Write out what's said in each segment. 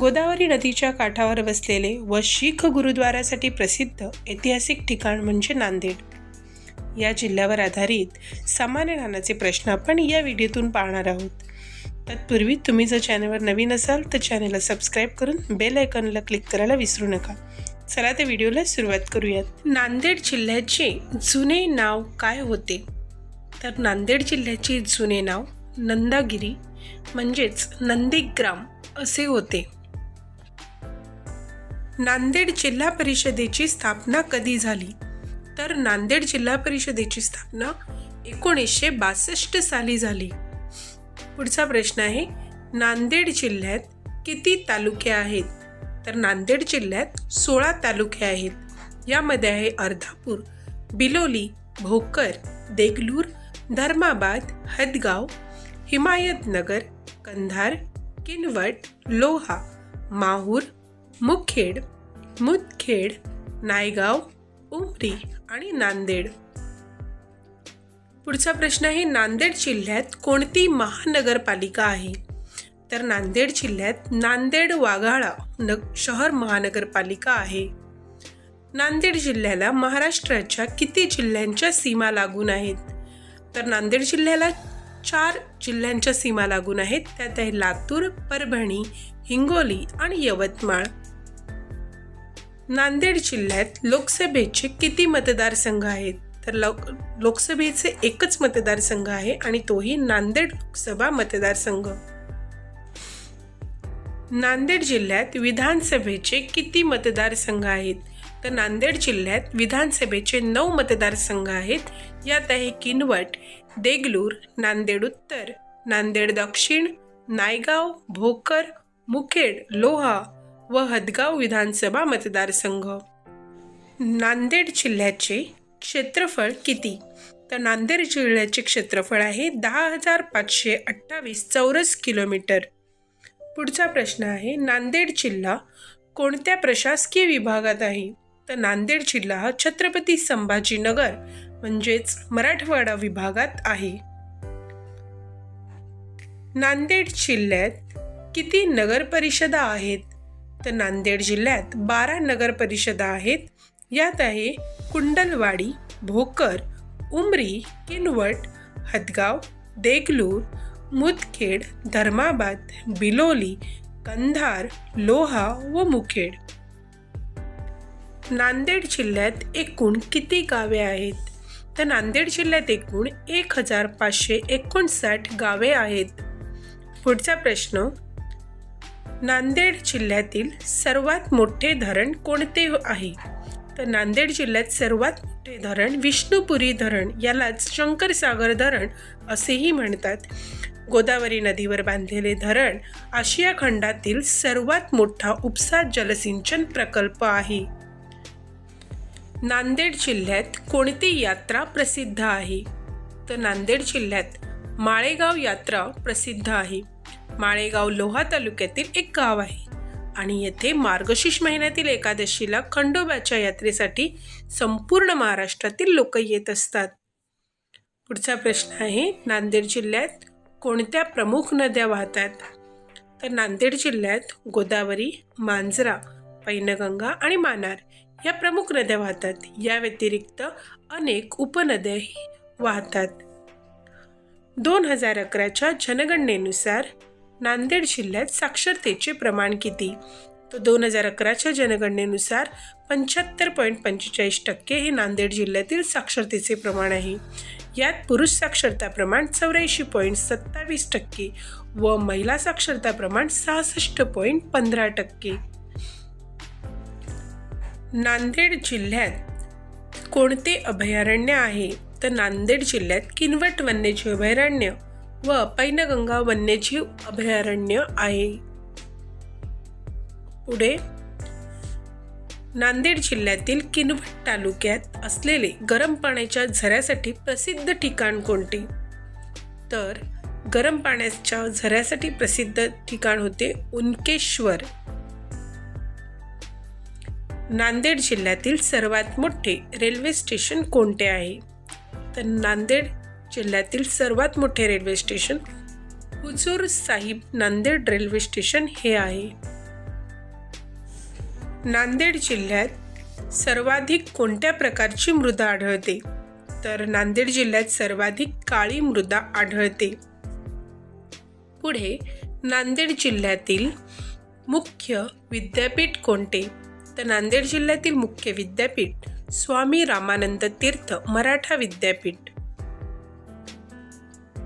गोदावरी नदीच्या काठावर बसलेले व शीख गुरुद्वारासाठी प्रसिद्ध ऐतिहासिक ठिकाण म्हणजे नांदेड. या जिल्ह्यावर आधारित सामान्य ज्ञानाचे प्रश्न आपण या व्हिडिओतून पाहणार आहोत. तत्पूर्वी तुम्ही जर चॅनलवर नवीन असाल तर चॅनलला सबस्क्राईब करून बेल आयकॉनला क्लिक करायला विसरू नका. चला त्या व्हिडिओला सुरुवात करूयात. नांदेड जिल्ह्याचे जुने नाव काय होते? तर नांदेड जिल्ह्याचे जुने नाव नंदागिरी म्हणजेच नंदीग्राम असे होते. नांदेड जिल्हा परिषदेची स्थापना कधी झाली? तर नांदेड जिल्हा परिषदेची स्थापना एकोणीसशे बासष्ट साली झाली. पुढचा प्रश्न आहे नांदेड जिल्ह्यात किती तालुके आहेत? तर नांदेड जिल्ह्यात सोळा तालुके आहेत. यामध्ये आहे अर्धापूर बिलोली भोकर देगलूर धर्माबाद हदगाव हिमायतनगर कंधार किनवट लोहा माहूर मुखेड मुदखेड नायगाव उमरी आणि नांदेड. पुढचा प्रश्न आहे नांदेड जिल्ह्यात कोणती महानगरपालिका आहे? तर नांदेड जिल्ह्यात नांदेड वाघाळा न शहर महानगरपालिका आहे. नांदेड जिल्ह्याला महाराष्ट्राच्या किती जिल्ह्यांच्या सीमा लागून आहेत? तर नांदेड जिल्ह्याला चार जिल्ह्यांच्या सीमा लागून आहेत. त्यात आहे लातूर परभणी हिंगोली आणि यवतमाळ. नांदेड जिल्ह्यात लोकसभेचे किती मतदारसंघ आहेत? तर लोक लोकसभेचे एकच मतदारसंघ आहे आणि तोही नांदेड लोकसभा मतदारसंघ. नांदेड जिल्ह्यात विधानसभेचे किती मतदारसंघ आहेत? तर नांदेड जिल्ह्यात विधानसभेचे नऊ मतदारसंघ आहेत. यात आहे किनवट देगलूर नांदेड उत्तर नांदेड दक्षिण नायगाव भोकर मुखेड लोहा व हदगाव विधानसभा मतदारसंघ. नांदेड जिल्ह्याचे क्षेत्रफळ किती? तर नांदेड जिल्ह्याचे क्षेत्रफळ आहे दहा हजार पाचशे अठ्ठावीस चौरस किलोमीटर. पुढचा प्रश्न आहे नांदेड जिल्हा कोणत्या प्रशासकीय विभागात आहे? तर नांदेड जिल्हा हा छत्रपती संभाजीनगर म्हणजेच मराठवाडा विभागात आहे. नांदेड जिल्ह्यात किती नगरपरिषदा आहेत? तर नांदेड जिल्ह्यात बारा नगर परिषदा आहेत. यात आहे कुंडलवाडी भोकर उमरी किनवट हदगाव देगलूर मुदखेड धर्माबाद बिलोली कंधार लोहा व मुखेड. नांदेड जिल्ह्यात एकूण किती गावे आहेत? तर नांदेड जिल्ह्यात एकूण एक हजार पाचशे एकोणसाठ गावे आहेत. पुढचा प्रश्न नांदेड जिल्ह्यातील सर्वात मोठे धरण कोणते आहे? तर नांदेड जिल्ह्यात सर्वात मोठे धरण विष्णुपुरी धरण. यालाच शंकरसागर धरण असेही म्हणतात. गोदावरी नदीवर बांधलेले धरण आशिया खंडातील सर्वात मोठा उपसा जलसिंचन प्रकल्प आहे. नांदेड जिल्ह्यात कोणती यात्रा प्रसिद्ध आहे? तर नांदेड जिल्ह्यात माळेगाव यात्रा प्रसिद्ध आहे. माळेगाव लोहा तालुक्यातील एक गाव आहे. आणि येथे मार्गशीर्ष महिन्यातील एकादशीला खंडोबाच्या यात्रेसाठी संपूर्ण महाराष्ट्रातील लोक येत असतात. पुढचा प्रश्न आहे नांदेड जिल्ह्यात कोणत्या प्रमुख नद्या वाहतात? तर नांदेड जिल्ह्यात गोदावरी मांजरा पैनगंगा आणि मानार या प्रमुख नद्या वाहतात. या व्यतिरिक्त अनेक उपनद्याही वाहतात. दोन हजार अकराच्या जनगणनेनुसार नांदेड जिल्ह्यात साक्षरतेचे प्रमाण किती? तर दोन हजार अकराच्या जनगणनेनुसार पंच्याहत्तर पॉईंट पंचेचाळीस टक्के हे नांदेड जिल्ह्यातील साक्षरतेचे प्रमाण आहे. यात पुरुष साक्षरता प्रमाण चौऱ्याऐंशी पॉईंट सत्तावीस टक्के व महिला साक्षरता प्रमाण सहासष्ट पॉईंट पंधरा टक्के. नांदेड जिल्ह्यात कोणते अभयारण्य आहे? तर नांदेड जिल्ह्यात किनवट वन्यजीव अभयारण्य व पैनगंगा वन्यजीव अभयारण्य आहे. पुढे नांदेड जिल्ह्यातील किनवट तालुक्यात असलेले गरम पाण्याच्या झऱ्यासाठी प्रसिद्ध ठिकाण कोणते? तर गरम पाण्याच्या झऱ्यासाठी प्रसिद्ध ठिकाण होते उनकेश्वर. नांदेड जिल्ह्यातील सर्वात मोठे रेल्वे स्टेशन कोणते आहे? तर नांदेड जिल्ह्यातील सर्वात मोठे railway station Hazur Sahib Nanded railway station हे आहे. नांदेड जिल्ह्यात सर्वाधिक कोणत्या प्रकारची मृदा आढळते? तर नांदेड जिल्ह्यात सर्वाधिक काळी मृदा आढळते. पुढे नांदेड जिल्ह्यातील मुख्य विद्यापीठ कोणते? तर नांदेड जिल्ह्यातील मुख्य विद्यापीठ स्वामी रामानंद तीर्थ मराठा विद्यापीठ.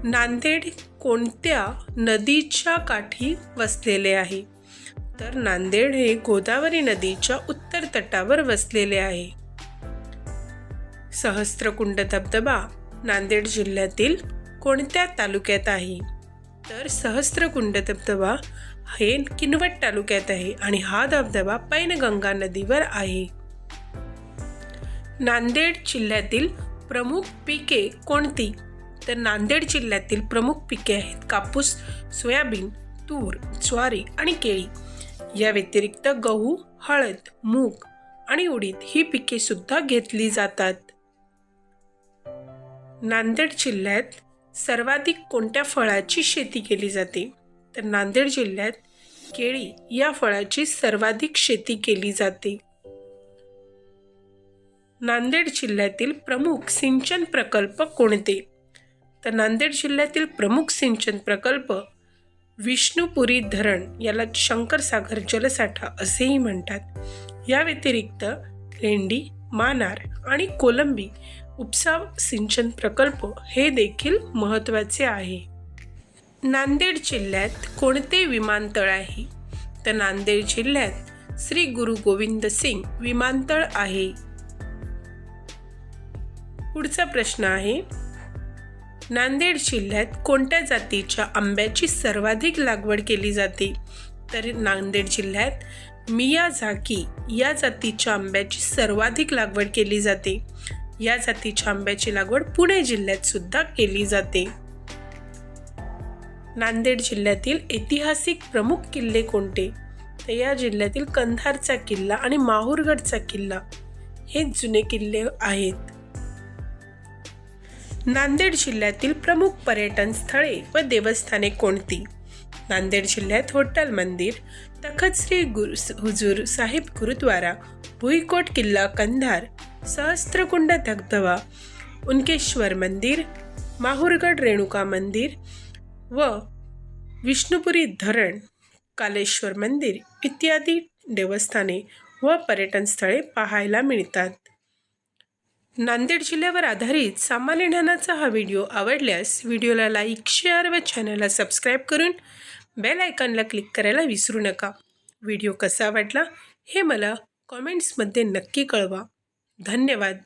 नांदेड कोणत्या नदीच्या काठी वसलेले आहे? तर नांदेड हे गोदावरी नदीच्या उत्तर तटावर वसलेले आहे. सहस्त्रकुंड धबधबा नांदेड जिल्ह्यातील कोणत्या तालुक्यात आहे? तर सहस्त्रकुंड धबधबा हे किनवट तालुक्यात आहे आणि हा धबधबा पैनगंगा नदीवर आहे. नांदेड जिल्ह्यातील प्रमुख पिके कोणती? तर नांदेड जिल्ह्यातील प्रमुख पिके आहेत कापूस सोयाबीन तूर ज्वारी आणि केळी. या व्यतिरिक्त गहू हळद मूग आणि उडीद ही पिके सुद्धा घेतली जातात. नांदेड जिल्ह्यात सर्वाधिक कोणत्या फळाची शेती केली जाते? तर नांदेड जिल्ह्यात केळी या फळाची सर्वाधिक शेती केली जाते. नांदेड जिल्ह्यातील प्रमुख सिंचन प्रकल्प कोणते? तर नांदेड जिल्ह्यातील प्रमुख सिंचन प्रकल्प विष्णुपुरी धरण याला शंकरसागर जलसाठा असेही म्हणतात. या व्यतिरिक्त लेंडी मानार आणि कोलंबी उपसा सिंचन प्रकल्प हे देखील महत्त्वाचे आहे. नांदेड जिल्ह्यात कोणते विमानतळ आहे? तर नांदेड जिल्ह्यात श्री गुरु गोविंद सिंग विमानतळ आहे. पुढचा प्रश्न आहे नांदेड जिल्ह्यात कोणत्या जातीच्या आंब्याची सर्वाधिक लागवड केली जाते? तर नांदेड जिल्ह्यात मिया झाकी या जातीच्या आंब्याची सर्वाधिक लागवड केली जाते. या जातीच्या आंब्याची लागवड पुणे जिल्ह्यात सुद्धा केली जाते. नांदेड जिल्ह्यातील ऐतिहासिक प्रमुख किल्ले कोणते? तर या जिल्ह्यातील कंधारचा किल्ला आणि माहूरगडचा किल्ला हे जुने किल्ले आहेत. नांदेड जिल्ह्यातील प्रमुख पर्यटन स्थळे व देवस्थाने कोणती? नांदेड जिल्ह्यात होटल मंदिर तखत श्री गुरु हुजूर साहिब गुरुद्वारा भुईकोट किल्ला कंधार सहस्त्रकुंड धबधबा उनकेश्वर मंदिर माहूरगड रेणुका मंदिर व विष्णुपुरी धरण कालेश्वर मंदिर इत्यादी देवस्थाने व पर्यटन स्थळे पाहायला मिळतात. नांदेड जिल्ह्यावर आधारित सामान्य ज्ञानाचा हा व्हिडिओ आवडल्यास व्हिडिओला लाईक शेअर व चॅनलला सबस्क्राईब करून बेल आयकॉनला क्लिक करायला विसरू नका. व्हिडिओ कसा वाटला हे मला कॉमेंट्समध्ये नक्की कळवा. धन्यवाद.